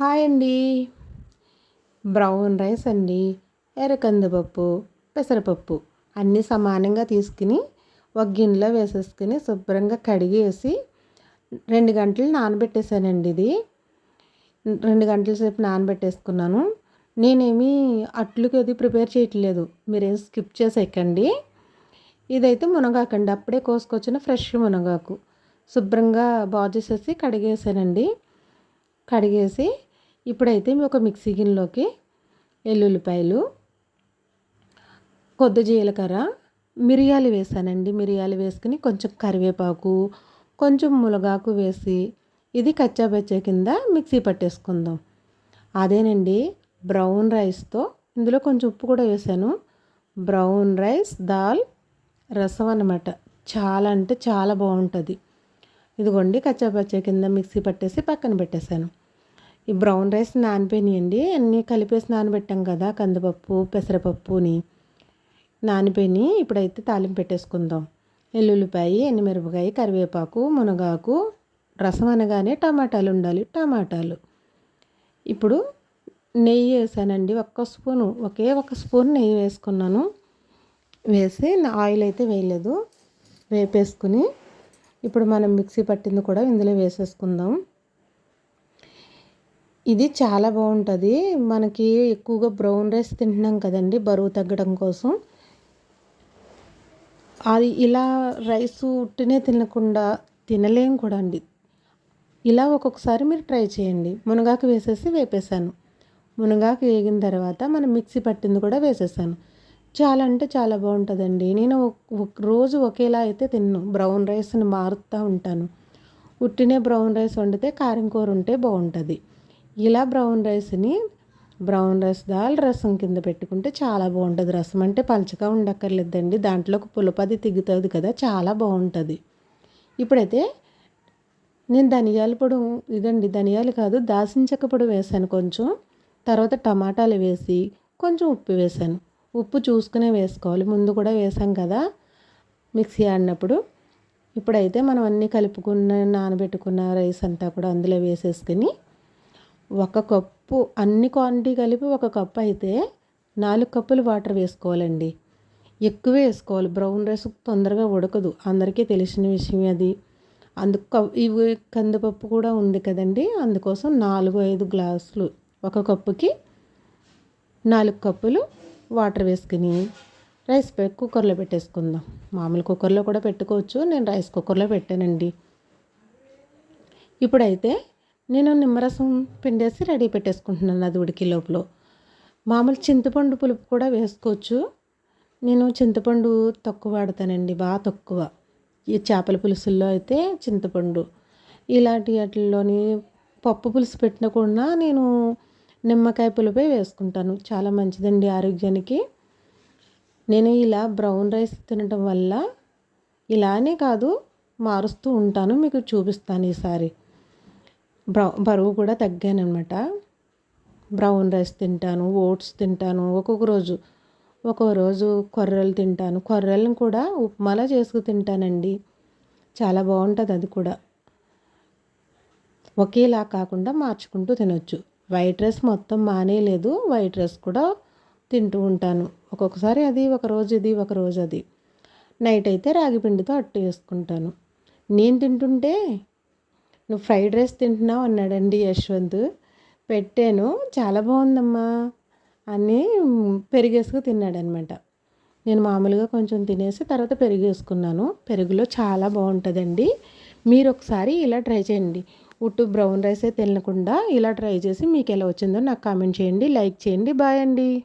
Hi అండి. Brown rice అండి ఎర్రకందిపప్పు పెసరపప్పు అన్నీ సమానంగా తీసుకుని ఒక గిన్నెలో వేసేసుకుని శుభ్రంగా కడిగేసి రెండు గంటలు నానబెట్టేశానండి ఇది. రెండు గంటల సేపు నానబెట్టేసుకున్నాను. నేనేమి అట్లుకి అది ప్రిపేర్ చేయట్లేదు. మీరేం స్కిప్ చేసేయకండి. ఇదైతే మునగాకండి. అప్పుడే కోసుకొచ్చిన ఫ్రెష్ మునగాకు. శుభ్రంగా బాగు చేసేసి కడిగేసానండి. కడిగేసి ఇప్పుడైతే ఒక మిక్సీ గిన్నెలోకి ఎల్లుల్లిపాయలు కొద్ది జీలకర్ర మిరియాలు వేసానండి. మిరియాలు వేసుకుని కొంచెం కరివేపాకు కొంచెం మునగాకు వేసి ఇది కచ్చాబచ్చా కింద మిక్సీ పట్టేసుకుందాం. అదేనండి బ్రౌన్ రైస్తో ఇందులో కొంచెం ఉప్పు కూడా వేసాను. బ్రౌన్ రైస్ దాల్ రసం అన్నమాట. చాలా అంటే చాలా బాగుంటుంది. ఇదిగోండి కచ్చాపచ్చా కింద మిక్సీ పట్టేసి పక్కన పెట్టేశాను. ఈ బ్రౌన్ రైస్ నానిపోయినాయండి. అన్నీ కలిపేసి నానబెట్టాం కదా కందిపప్పు పెసరపప్పుని. నానిపోయి ఇప్పుడైతే తాలింపు పెట్టేసుకుందాం. ఎల్లుల్లిపాయ ఎండుమిరపకాయ కరివేపాకు మునగాకు రసం అనగానే టమాటాలు ఉండాలి. టమాటాలు. ఇప్పుడు నెయ్యి వేసానండి. ఒక్క స్పూను ఒకే ఒక స్పూన్ నెయ్యి వేసుకున్నాను. వేసి ఆయిల్ అయితే వేయలేదు. వేపేసుకుని ఇప్పుడు మనం మిక్సీ పట్టింది కూడా ఇందులో వేసేసుకుందాం. ఇది చాలా బాగుంటుంది. మనకి ఎక్కువగా బ్రౌన్ రైస్ తింటున్నాం కదండి బరువు తగ్గడం కోసం. అది ఇలా రైస్ ఉట్టినే తినకుండా తినలేం కూడా అండి. ఇలా ఒక్కొక్కసారి మీరు ట్రై చేయండి. మునగాకు వేసేసి వేపేసాను మునగాకు వేగిన తర్వాత మనం మిక్సీ పట్టింది కూడా వేసేసాను చాలా అంటే చాలా బాగుంటుందండి. నేను రోజు ఒకేలా అయితే తిన్ను. బ్రౌన్ రైస్ని మారుతూ ఉంటాను. ఉట్టినే బ్రౌన్ రైస్ వండితే కారం కూర ఉంటే బాగుంటుంది. ఇలా బ్రౌన్ రైస్ని బ్రౌన్ రైస్ దాల్ రసం కింద పెట్టుకుంటే చాలా బాగుంటుంది. రసం అంటే పంచగా ఉండక్కర్లేదండి. దాంట్లోకి పులపది తిగుతుంది కదా చాలా బాగుంటుంది. ఇప్పుడైతే నేను ధనియాల పొడి ఇదండి ధనియాలు కాదు దాసించక పొడి వేసాను కొంచెం. తర్వాత టమాటాలు వేసి కొంచెం ఉప్పు వేసాను. ఉప్పు చూసుకునే వేసుకోవాలి. ముందు కూడా వేసాం కదా మిక్సీ ఆడినప్పుడు. ఇప్పుడైతే మనం అన్నీ కలుపుకున్న నానబెట్టుకున్న రైస్ అంతా కూడా అందులో వేసేసుకుని ఒక కప్పు అన్ని క్వాంటిటీ కలిపి ఒక కప్పు అయితే నాలుగు కప్పులు వాటర్ వేసుకోవాలండి. ఎక్కువ వేసుకోవాలి. బ్రౌన్ రైస్ తొందరగా ఉడకదు. అందరికీ తెలిసిన విషయం అది. అందుకు ఇవి కందిపప్పు కూడా ఉంది కదండి. అందుకోసం నాలుగు ఐదు గ్లాసులు ఒక కప్పుకి నాలుగు కప్పులు వాటర్ వేసుకుని రైస్ కుక్కర్లో పెట్టేసుకుందాం. మామూలు కుక్కర్లో కూడా పెట్టుకోవచ్చు. నేను రైస్ కుక్కర్లో పెట్టానండి. ఇప్పుడైతే నేను నిమ్మరసం పిండేసి రెడీ పెట్టేసుకుంటున్నాను అది ఉడికి లోపల. మామూలు చింతపండు పులుపు కూడా వేసుకోవచ్చు. నేను చింతపండు తక్కువ వాడతానండి బాగా తక్కువ. ఈ చేపల పులుసుల్లో అయితే చింతపండు. ఇలాంటి వాటిల్లోని పప్పు పులుసు పెట్టిన కూడా నేను నిమ్మకాయ పులుపే వేసుకుంటాను. చాలా మంచిదండి ఆరోగ్యానికి. నేను ఇలా బ్రౌన్ రైస్ తినడం వల్ల ఇలానే కాదు మారుస్తూ ఉంటాను. మీకు చూపిస్తాను ఈసారి. బరువు కూడా తగ్గాను అనమాట బ్రౌన్ రైస్ తింటాను ఓట్స్ తింటాను ఒక్కొక్క రోజు ఒక్కొక్క రోజు కొర్రలు తింటాను. కొర్రలను కూడా ఉప్మాలా చేసుకు తింటానండి. చాలా బాగుంటుంది అది కూడా. ఒకేలా కాకుండా మార్చుకుంటూ తినొచ్చు. వైట్ రైస్ మొత్తం మానేయలేదు వైట్ రైస్ కూడా తింటూ ఉంటాను. ఒక్కొక్కసారి అది ఒక రోజు ఇది ఒక రోజు అది. నైట్ అయితే రాగి పిండితో అట్టు వేసుకుంటాను నేను తింటుంటే నువ్వు ఫ్రైడ్ రైస్ తింటున్నావు అన్నాడండి యశ్వంత్. పెట్టాను. చాలా బాగుందమ్మా అని పెరిగేసుకు తిన్నాడనమాట. నేను మామూలుగా కొంచెం తినేసి తర్వాత పెరిగేసుకున్నాను. పెరుగులో చాలా బాగుంటుందండి. మీరు ఒకసారి ఇలా ట్రై చేయండి. ఉట్టు బ్రౌన్ రైసే తినకుండా ఇలా ట్రై చేసి మీకు ఎలా వచ్చిందో నాకు కామెంట్ చేయండి. లైక్ చేయండి. బాయ్ అండి.